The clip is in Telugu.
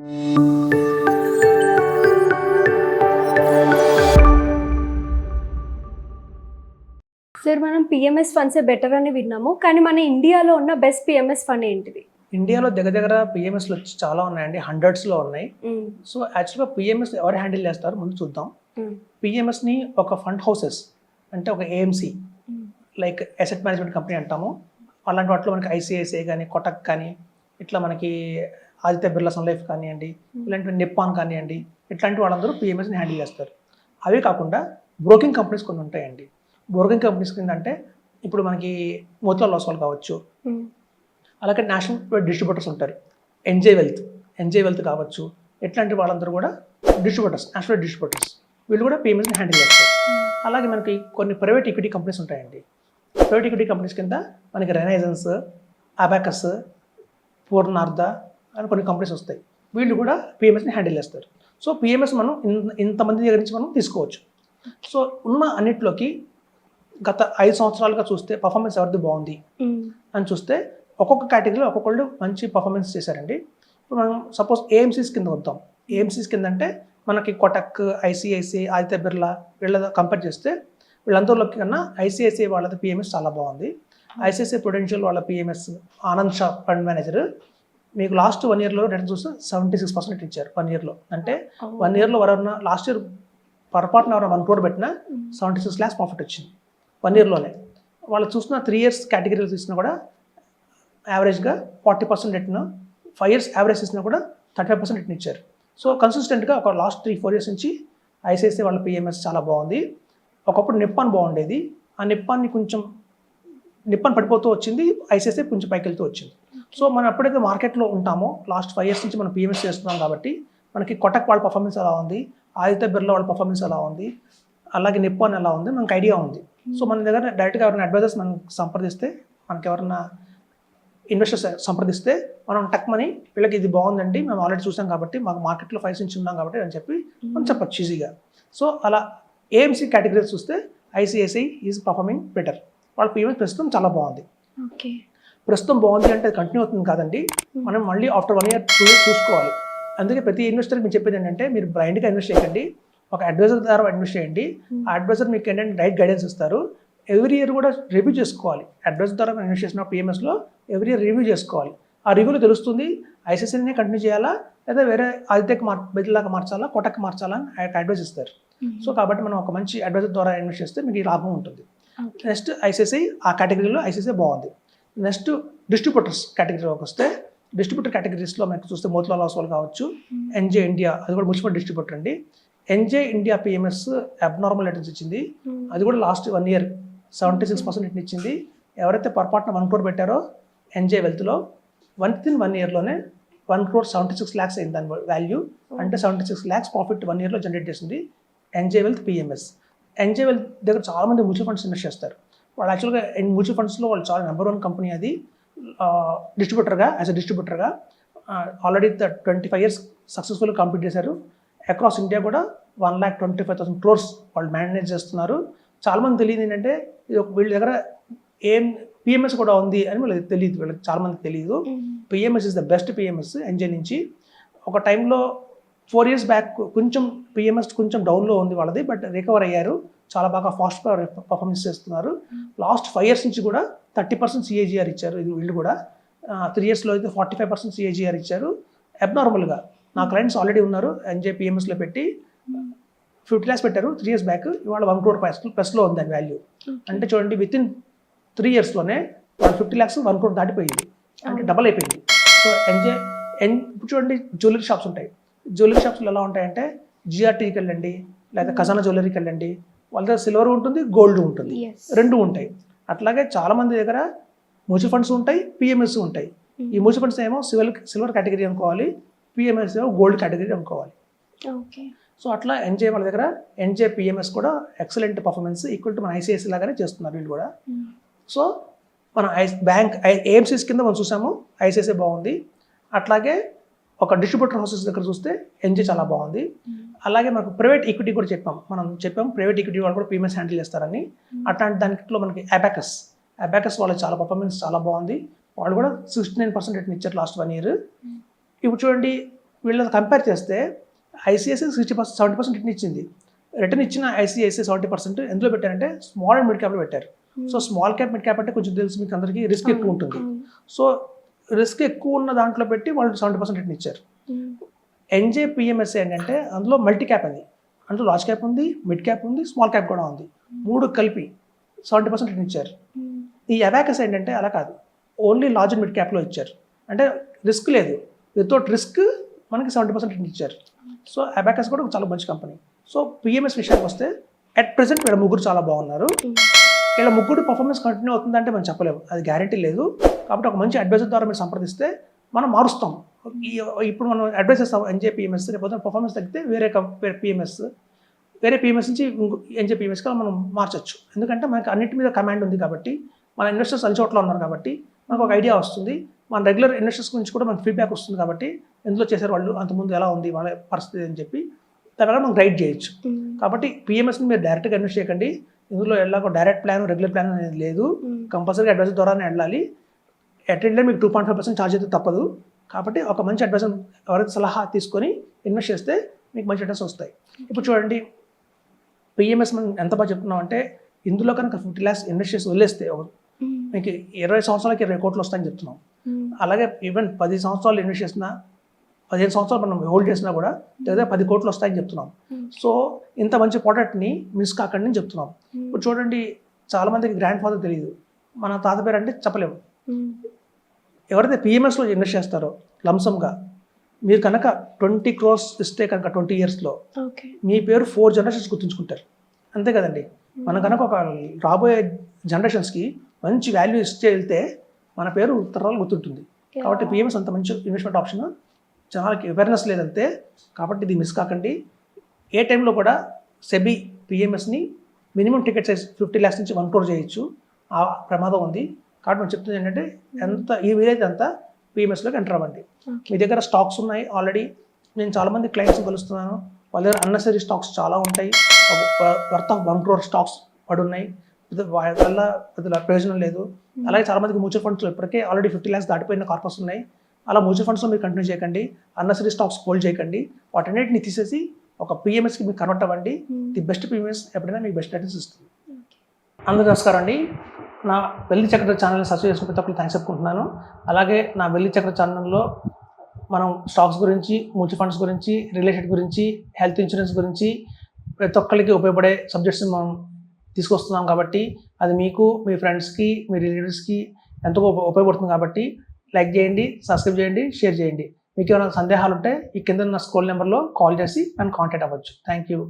సార్ మనం పిఎంఎస్ ఫండ్సే బెటర్ అని విన్నాము కానీ మన ఇండియాలో ఉన్న బెస్ట్ పిఎంఎస్ ఫండ్ ఏంటిది ఇండియాలో దగ్గర దగ్గర పిఎంఎస్లు వచ్చి చాలా ఉన్నాయండి హండ్రెడ్స్లో ఉన్నాయి. సో యాక్చువల్గా పిఎంఎస్ ఎవరు హ్యాండిల్ చేస్తారు ముందు చూద్దాం. పిఎంఎస్ని ఒక ఫండ్ హౌసెస్ అంటే ఒక AMC. Like asset management company అంటాము అలాంటి వాటిలో మనకి ఐసిఐసిఐ కానీ కొటక్ కానీ ఇట్లా మనకి ఆదిత్య బిర్లా సన్ లైఫ్ కానివ్వండి ఇలాంటి నిప్పాన్ కానివ్వండి ఇట్లాంటి వాళ్ళందరూ పిఎంఎస్ని హ్యాండిల్ చేస్తారు. అవే కాకుండా బ్రోకింగ్ కంపెనీస్ కొన్ని ఉంటాయండి. బ్రోకింగ్ కంపెనీస్ కింద అంటే ఇప్పుడు మనకి మోతిలాల్ ఓస్వాల్ కావచ్చు. మ్మ్. అలాగే నేషనల్ డిస్ట్రిబ్యూటర్స్ ఉంటారు. ఎన్జే వెల్త్ ఎన్జే వెల్త్ కావచ్చు. ఇట్లాంటి వాళ్ళందరూ కూడా డిస్ట్రిబ్యూటర్స్ నేషనల్ డిస్ట్రిబ్యూటర్స్ వీళ్ళు కూడా పేమెంట్స్ని హ్యాండిల్ చేస్తారు. అలాగే మనకి కొన్ని ప్రైవేట్ ఈక్విటీ కంపెనీస్ ఉంటాయండి. ప్రైవేట్ ఈక్విటీ కంపెనీస్ కింద మనకి రెనైజెన్స్ అబాకస్ పూర్ణార్థ అని కొన్ని కంపెనీస్ వస్తాయి. వీళ్ళు కూడా పిఎంఎస్ని హ్యాండిల్ చేస్తారు. సో పిఎంఎస్ మనం ఇంతమంది దగ్గర నుంచి మనం తీసుకోవచ్చు. సో ఉన్న అన్నిట్లోకి గత ఐదు సంవత్సరాలుగా చూస్తే పర్ఫార్మెన్స్ ఎవరిది బాగుంది. అని చూస్తే ఒక్కొక్క కేటగిరీలో ఒక్కొక్కళ్ళు మంచి పర్ఫార్మెన్స్ చేశారండి. ఇప్పుడు మనం సపోజ్ ఏఎంసీస్ కింద వద్దాం. ఏఎంసీస్ కింద అంటే మనకి కొటక్ ఐసిఐసిఐ ఆదిత్య బిర్లా వీళ్ళ కంపేర్ చేస్తే వీళ్ళందరిలో కన్నా ఐసిఐసిఐ వాళ్ళది పిఎంఎస్ చాలా బాగుంది. ఐసిఐసిఐ ప్రొడెన్షియల్ వాళ్ళ PMS Anand Shah fund manager మీకు లాస్ట్ వన్ ఇయర్లో రిటర్న్ చూస్తే సెవెంటీ సిక్స్ పర్సెంట్ ఇచ్చారు వన్ ఇయర్లో అంటే వన్ ఇయర్లో ఎవరన్నా లాస్ట్ ఇయర్ పొరపాటున ఎవరైనా వన్ క్రోడ్ పెట్టినా సెవెంటీ సిక్స్ ల్యాక్స్ ప్రాఫిట్ వచ్చింది వన్ ఇయర్లోనే వాళ్ళు చూసిన త్రీ ఇయర్స్ కేటగిరీలో చూసినా కూడా యావరేజ్గా forty percent return five years average ఇచ్చినా కూడా థర్టీ ఫైవ్ పర్సెంట్ రిటర్న్ ఇచ్చారు. సో కన్సిస్టెంట్గా ఒక లాస్ట్ త్రీ ఫోర్ ఇయర్స్ నుంచి ఐసిఐసిఐ వాళ్ళ పిఎంఎస్ చాలా బాగుంది. ఒకప్పుడు నిప్పాన్ బాగుండేది. ఆ నిప్పాన్ని కొంచెం నిప్పాన్ పడిపోతూ వచ్చింది ఐసిఐసిఐ కొంచెం పైకి వెళ్తూ వచ్చింది. సో మనం ఎప్పుడైతే మార్కెట్లో ఉంటామో లాస్ట్ ఫైవ్ ఇయర్స్ నుంచి మనం పిఎంఎస్ చేస్తున్నాం కాబట్టి మనకి కొటక్ వాళ్ళ పర్ఫార్మెన్స్ ఎలా ఉంది ఆదిత్య బిర్లా వాళ్ళ పర్ఫార్మెన్స్ ఎలా ఉంది అలాగే నిప్పాన్ ఎలా ఉంది మనకు ఐడియా ఉంది. సో మన దగ్గర డైరెక్ట్గా ఎవరైనా అడ్వైజర్స్ మనం సంప్రదిస్తే మనకి ఎవరైనా ఇన్వెస్టర్స్ సంప్రదిస్తే మనం టక్ మనీ వీళ్ళకి ఇది బాగుందండి మేము ఆల్రెడీ చూసాం కాబట్టి మాకు మార్కెట్లో ఫైవ్ నుంచి ఉన్నాం కాబట్టి అని చెప్పి మనం చెప్పచ్చు ఈజీగా సో అలా ఏఎంసీ కేటగిరీస్ చూస్తే ఐసిఐసిఐ ఈజ్ పర్ఫార్మింగ్ బెటర్ వాళ్ళ పిఎంఎస్ ప్రస్తుతం చాలా బాగుంది. ఓకే ప్రస్తుతం బాగుంది అంటే కంటిన్యూ అవుతుంది కాదండి. మనం మళ్ళీ after one year two years చూసుకోవాలి. అందుకే ప్రతి ఇన్వెస్టర్కి మీరు చెప్పేది ఏంటంటే మీరు బ్లైండ్గా ఇన్వెస్ట్ చేయకండి ఒక అడ్వైజర్ ద్వారా ఇన్వెస్ట్ చేయండి. ఆ అడ్వైజర్ మీకు ఏంటంటే రైట్ గైడెన్స్ ఇస్తారు. ఎవ్రీ ఇయర్ కూడా రివ్యూ చేసుకోవాలి. అడ్వైజర్ ద్వారా మనం ఇన్వెస్ట్ చేసిన పిఎంఎస్లో ఎవ్రీ ఇయర్ రివ్యూ చేసుకోవాలి. ఆ రివ్యూలో తెలుస్తుంది ఐసీసీనే కంటిన్యూ చేయాలా? లేదా వేరే ఆదిత్యకి మార్ బెదిలాగా మార్చాలా? కొటక్ మార్చాలా? అని అడ్వైజ్ ఇస్తారు. సో కాబట్టి మనం ఒక మంచి అడ్వైజర్ ద్వారా ఇన్వెస్ట్ చేస్తే మీకు లాభం ఉంటుంది. నెక్స్ట్ ఐసీసీ ఆ కేటగిరీలో ఐసీసీ బాగుంది. నెక్స్ట్ డిస్ట్రిబ్యూటర్స్ కేటగిరీలోకి వస్తే డిస్ట్రిబ్యూటర్ కేటగిరీస్లో మనకు చూస్తే మోతిలాల్ ఓస్వాల్ కావచ్చు ఎన్జే ఇండియా అది కూడా మున్సిపల్ డిస్ట్రిబ్యూటర్ అండి. NJ India PMS abnormal returns ఇచ్చింది. అది కూడా last one year seventy six percent return ఇచ్చింది. ఎవరైతే పొరపాటున వన్ క్రోర్ పెట్టారో ఎన్జే వెల్త్లో one in one ఇయర్లోనే one crore seventy six lakhs అయింది దాని వాల్యూ. అంటే seventy six lakhs profit one ఇయర్లో జనరేట్ చేసింది NJ wealth PMS. NJ wealth దగ్గర చాలామంది మ్యూచువల్ ఫండ్స్ ఇన్వెస్ట్ చేస్తారు. వాళ్ళు యాక్చువల్గా మ్యూచువల్ ఫండ్స్లో వాళ్ళు చాలా నెంబర్ వన్ కంపెనీ అది. డిస్ట్రిబ్యూటర్గా యాజ్ అ డిస్ట్రిబ్యూటర్గా ఆల్రెడీ ట్వంటీ ఫైవ్ ఇయర్స్ సక్సెస్ఫుల్గా కంప్లీట్ చేశారు. అక్రాస్ ఇండియా కూడా one lakh twenty five thousand crores వాళ్ళు మేనేజ్ చేస్తున్నారు. చాలామంది తెలియదు ఏంటంటే ఇది ఒక వీళ్ళ దగ్గర ఏం పిఎంఎస్ కూడా ఉంది అని వాళ్ళకి తెలియదు వీళ్ళకి చాలామందికి తెలియదు. PMS is the best PMS enjoy నుంచి. ఒక టైంలో ఫోర్ ఇయర్స్ బ్యాక్ కొంచెం పిఎంఎస్ కొంచెం డౌన్లో ఉంది వాళ్ళది బట్ రికవర్ అయ్యారు. చాలా బాగా ఫాస్ట్గా పర్ఫార్మెన్స్ చేస్తున్నారు. లాస్ట్ ఫైవ్ ఇయర్స్ నుంచి కూడా థర్టీ పర్సెంట్ సిఏజిఆర్ ఇచ్చారు ఇది వీళ్ళు కూడా. త్రీ ఇయర్స్లో అయితే ఫార్టీ ఫైవ్ పర్సెంట్ సిఏజిఆర్ ఇచ్చారు. అబ్నార్మల్గా నా క్లయింట్స్ ఆల్రెడీ ఉన్నారు ఎన్జే పిఎంఎస్లో పెట్టి. ఫిఫ్టీ ల్యాక్స్ పెట్టారు త్రీ ఇయర్స్ బ్యాక్ ఇవాళ వన్ క్రోర్ ప్లస్ ప్లస్లో ఉంది దాని వాల్యూ అంటే చూడండి with in three ఇయర్స్లోనే one fifty lakhs one crore దాటిపోయింది. అంటే డబల్ అయిపోయింది. సో ఎన్జే ఎన్ ఇప్పుడు చూడండి జ్యువెలరీ షాప్స్ ఉంటాయి. జ్యువెలరీ షాప్స్లో ఎలా ఉంటాయంటే జిఆర్టీకి వెళ్ళండి లేదా ఖజానా జ్యువెలరీకి వెళ్ళండి వాళ్ళ దగ్గర సిల్వర్ ఉంటుంది గోల్డ్ ఉంటుంది. రెండు ఉంటాయి. అట్లాగే చాలా మంది దగ్గర మ్యూచువల్ ఫండ్స్ ఉంటాయి పిఎంఎస్ ఉంటాయి. ఈ మ్యూచువల్ ఫండ్స్ ఏమో సిల్వర్ సిల్వర్ కేటగిరీ అనుకోవాలి పిఎంఎస్ ఏమో గోల్డ్ కేటగిరీ అనుకోవాలి ఓకే సో అట్లా ఎన్జే వాళ్ళ దగ్గర ఎన్జే పిఎంఎస్ కూడా ఎక్సలెంట్ పర్ఫార్మెన్స్ ఈక్వల్ టు మన ఐసిఐసి లాగానే చేస్తున్నారు వీళ్ళు కూడా. సో మన ఐ బ్యాంక్ ఏఎంసీస్ కింద మనం చూసాము ఐసిఐసి బాగుంది. అట్లాగే ఒక డిస్ట్రిబ్యూటర్ హౌసెస్ దగ్గర చూస్తే ఎన్జే చాలా బాగుంది. అలాగే మనకు ప్రైవేట్ ఈక్విటీ కూడా చెప్పాం. మనం చెప్పాం ప్రైవేట్ ఈక్విటీ వాళ్ళు కూడా పిఎంఎస్ హ్యాండిల్ చేస్తారని. అట్లాంటి దాంట్లో మనకి అబాకస్ అబాకస్ వాళ్ళు చాలా పర్ఫార్మెన్స్ చాలా బాగుంది. వాళ్ళు కూడా సిక్స్టీ నైన్ పర్సెంట్ రిటర్న్ ఇచ్చారు లాస్ట్ వన్ ఇయర్ ఇప్పుడు చూడండి వీళ్ళది కంపేర్ చేస్తే ICICI sixty percent seventy percent return ఇచ్చింది. రిటర్న్ ఇచ్చిన ఐసిఐసి సెవెంటీ పర్సెంట్ ఎందులో పెట్టారంటే స్మాల్ అండ్ మిడ్ క్యాప్లో పెట్టారు. So small cap mid cap అంటే కొంచెం తెలుసు మీకు అందరికీ రిస్క్ ఎక్కువ ఉంటుంది. సో రిస్క్ ఎక్కువ ఉన్న దాంట్లో పెట్టి వాళ్ళు సెవెంటీ పర్సెంట్ రిటర్న్ ఇచ్చారు. ఎన్జే పిఎంఎస్ఏ ఏంటంటే అందులో మల్టీ క్యాప్ అది. అందులో లార్జ్ క్యాప్ ఉంది మిడ్ క్యాప్ ఉంది స్మాల్ క్యాప్ కూడా ఉంది. మూడు కలిపి సెవెంటీ పర్సెంట్ రిటర్న్ ఇచ్చారు. ఈ అబాకస్ ఏంటంటే అలా కాదు. ఓన్లీ లార్జ్ అండ్ మిడ్ క్యాప్లో ఇచ్చారు. అంటే రిస్క్ లేదు. వితౌట్ రిస్క్ మనకి సెవెంటీ పర్సెంట్ రిటర్న్ ఇచ్చారు. సో అబాకస్ కూడా చాలా మంచి కంపెనీ. సో పిఎంఎస్ విషయానికి వస్తే అట్ ప్రెసెంట్ వీళ్ళ ముగ్గురు చాలా బాగున్నారు. వీళ్ళ ముగ్గురు పర్ఫార్మెన్స్ కంటిన్యూ అవుతుందంటే మనం చెప్పలేము. అది గ్యారంటీ లేదు. కాబట్టి ఒక మంచి అడ్వైజర్ ద్వారా మీరు సంప్రదిస్తే మనం మారుస్తాం. ఇప్పుడు మనం అడ్వైస్ చేస్తాం ఎన్జే పిఎంఎస్ రేపు పర్ఫార్మెన్స్ తగ్గితే వేరే పిఎంఎస్ వేరే పిఎంఎస్ నుంచి ఎన్జే పిఎంఎస్కి మనం మార్చొచ్చు. ఎందుకంటే మనకి అన్నిటి మీద కమాండ్ ఉంది కాబట్టి మన ఇన్వెస్టర్స్ అన్ని చోట్ల ఉన్నారు కాబట్టి మనకు ఒక ఐడియా వస్తుంది. మన రెగ్యులర్ ఇన్వెస్టర్స్ గురించి కూడా మనకు ఫీడ్బ్యాక్ వస్తుంది కాబట్టి ఎందులో చేశారు వాళ్ళు అంతకుముందు ఎలా ఉంది వాళ్ళ పరిస్థితి అని చెప్పి దాని మనం గైడ్ చేయొచ్చు. కాబట్టి పిఎంఎస్ని మీరు డైరెక్ట్గా ఇన్వెస్ట్ చేయకండి. ఇందులో ఎలాగో డైరెక్ట్ ప్లాన్ రెగ్యులర్ ప్లాన్ అనేది లేదు. కంపల్సరీగా అడ్వైజర్ ద్వారానే వెళ్ళాలి. అటెండర్ మీకు two point five percent charge అయితే తప్పదు. కాబట్టి ఒక మంచి అడ్వైజర్ ఎవరైతే సలహా తీసుకొని ఇన్వెస్ట్ చేస్తే మీకు మంచి రిటర్న్స్ వస్తాయి. ఇప్పుడు చూడండి పిఎంఎస్ మనం ఎంత బాగా చెప్తున్నాం అంటే ఇందులో కనుక ఫిఫ్టీ ల్యాక్స్ ఇన్వెస్ట్ చేసి వదిలేస్తే మీకు ఇరవై సంవత్సరాలకి ఇరవై కోట్లు వస్తాయని చెప్తున్నాం. అలాగే ఈవెన్ పది సంవత్సరాలు ఇన్వెస్ట్ చేసినా పదిహేను సంవత్సరాలు మనం హోల్డ్ చేసినా కూడా లేదా పది కోట్లు వస్తాయని చెప్తున్నాం. సో ఇంత మంచి ప్రోడక్ట్ని మిస్ కాకండి అని చెప్తున్నాం. ఇప్పుడు చూడండి చాలా మందికి గ్రాండ్ ఫాదర్ తెలియదు మన తాత పేరు అంటే చెప్పలేము. ఎవరైతే పిఎంఎస్లో ఇన్వెస్ట్ చేస్తారో లంసమ్గా మీరు కనుక ట్వంటీ క్రోర్స్ ఇస్తే కనుక ట్వంటీ ఇయర్స్లో మీ పేరు ఫోర్ జనరేషన్స్ గుర్తుంచుకుంటారు. అంతే కదండి. మనం కనుక ఒక రాబోయే జనరేషన్స్కి మంచి వాల్యూ ఇస్తే వెళ్తే మన పేరు తరాలు గుర్తుంటుంది. కాబట్టి పిఎంఎస్ అంత మంచి ఇన్వెస్ట్మెంట్ ఆప్షన్ జనాలకి అవేర్నెస్ లేదంతే కాబట్టి ఇది మిస్ కాకండి. ఏ టైంలో కూడా SEBI పిఎంఎస్ని minimum ticket size fifty lakhs నుంచి వన్ క్రోర్ చేయొచ్చు. ఆ ప్రమాదం ఉంది. కాబట్టి మనం చెప్తుంది ఏంటంటే ఎంత ఈ వీలైతే అంత పిఎంఎస్లోకి ఎంటర్ అవ్వండి. మీ దగ్గర స్టాక్స్ ఉన్నాయి ఆల్రెడీ నేను చాలామంది క్లయింట్స్ కలుస్తున్నాను. వాళ్ళ దగ్గర అన్నెసరీ స్టాక్స్ చాలా ఉంటాయి. Worth of one crore stocks పడి ఉన్నాయి. వల్ల పెద్ద ప్రయోజనం లేదు. అలాగే చాలా మందికి మ్యూచువల్ ఫండ్స్లో ఇప్పటికే ఆల్రెడీ ఫిఫ్టీ ల్యాక్స్ దాటిపోయిన కార్పస్ ఉన్నాయి. అలా మ్యూచువల్ ఫండ్స్లో మీరు కంటిన్యూ చేయకండి. అన్నెసరీ స్టాక్స్ హోల్డ్ చేయకండి. వాటన్నిటిని తీసేసి ఒక పిఎంఎస్కి మీరు కన్వర్ట్ అవ్వండి. ది బెస్ట్ పిఎంఎస్ ఎప్పుడైనా మీకు బెస్ట్ రిటర్న్స్ ఇస్తుంది. అందరూ నమస్కారం అండి. నా వెల్లి చక్ర ఛానల్ని సబ్స్క్రైబ్ చేసుకుని ప్రతి ఒక్కరు థ్యాంక్స్ చెప్పుకుంటున్నాను. అలాగే నా వెల్లి చక్ర ఛానల్లో మనం స్టాక్స్ గురించి మ్యూచువల్ ఫండ్స్ గురించి ఎస్టేట్ గురించి హెల్త్ ఇన్సూరెన్స్ గురించి ప్రతి ఒక్కరికి ఉపయోగపడే సబ్జెక్ట్స్ మనం తీసుకొస్తున్నాం కాబట్టి అది మీకు మీ ఫ్రెండ్స్కి మీ రిలేటివ్స్కి ఎంతో ఉప- ఉపయోగపడుతుంది కాబట్టి లైక్ చేయండి సబ్స్క్రైబ్ చేయండి షేర్ చేయండి. మీకు ఏమైనా సందేహాలు ఉంటే ఈ కింద ఉన్న స్కూల్ నెంబర్లో కాల్ చేసి నన్ను కాంటాక్ట్ అవ్వచ్చు. Thank you.